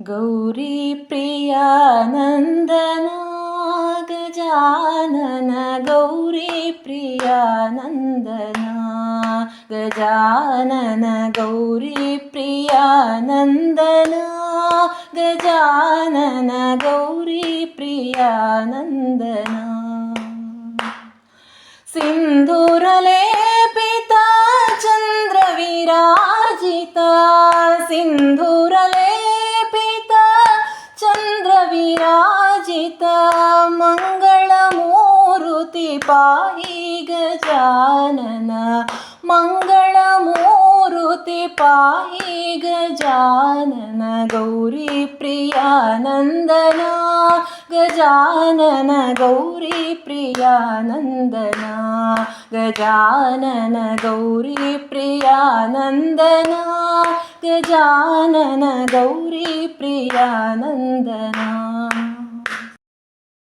ഗൗരി പ്രിയാനന്ദന ഗജാനന ഗൗരി പ്രിയാനന്ദന ഗജാനന ഗൗരി പ്രിയാനന്ദന ഗജാനന ഗൗരി പ്രിയാനന്ദന സിന്ദൂരലേപിത ചന്ദ്രവിരാജിത സിന്ദൂരലേ चन्द्रविराजिता मङ्गलमूरुति पाहि गजानन। मङ्गलमूरुति पाहि गजानन। गौरीप्रियानन्दना गजानन गौरीप्रियानन्दना गजानन गौरीप्रियानन्दना गजानन गौरीप्रियानन्दना